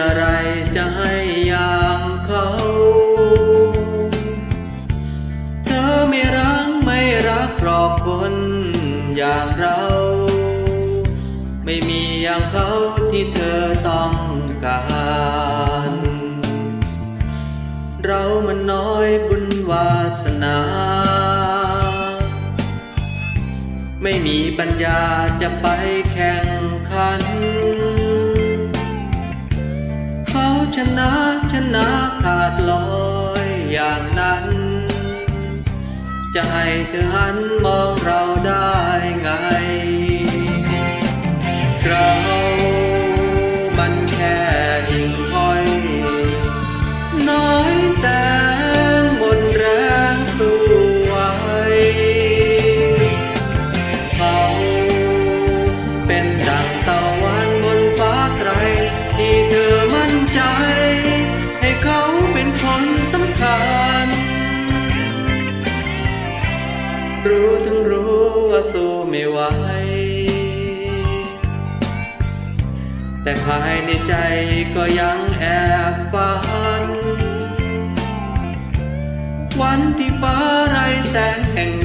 อะไรจะให้อย่างเขา เธอไม่รักไม่รักหรอกคนอย่างเรา ไม่มีอย่างเขาที่เธอต้องการเรามันน้อยบุญวาสนา ไม่มีปัญญาจะไปแข่ง นะชนะขาดลอยอย่างนั้น จะให้เธอหันมองเราได้ไง รู้ทั้งรู้ว่าสู้ไม่ไหว แต่ภายในใจก็ยังแอบฝัน วันที่ฟ้าไรแสงแห่ง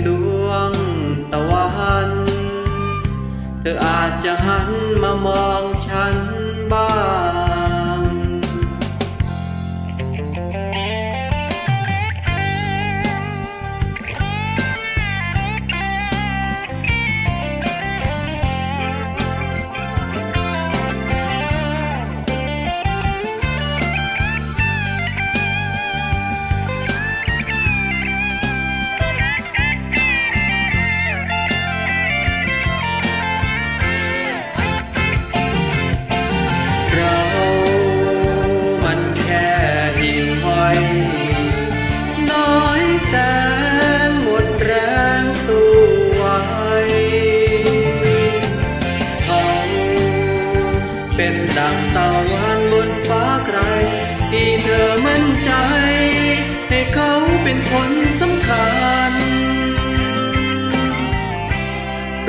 ดังตะวันบนฟ้าไกลที่เธอมั่นใจ ให้เขาเป็นคนสำคัญ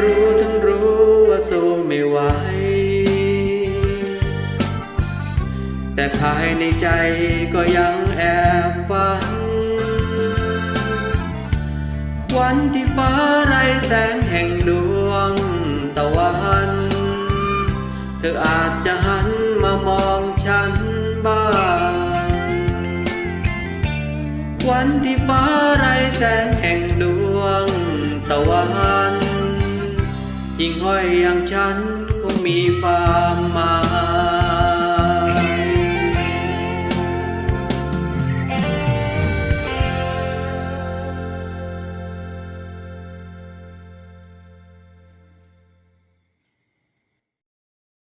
รู้ทั้งรู้ว่าสู้ไม่ไหว แต่ภายในใจก็ยังแอบฝัน วันที่ฟ้าไรแสงแห่งดวงตะวัน เธออาจจะหา ฉันบ้างวันที่ฟ้าไรแสงแห่งดวงตะวันยิ่งห้อยอย่างฉันคงมีความหมาย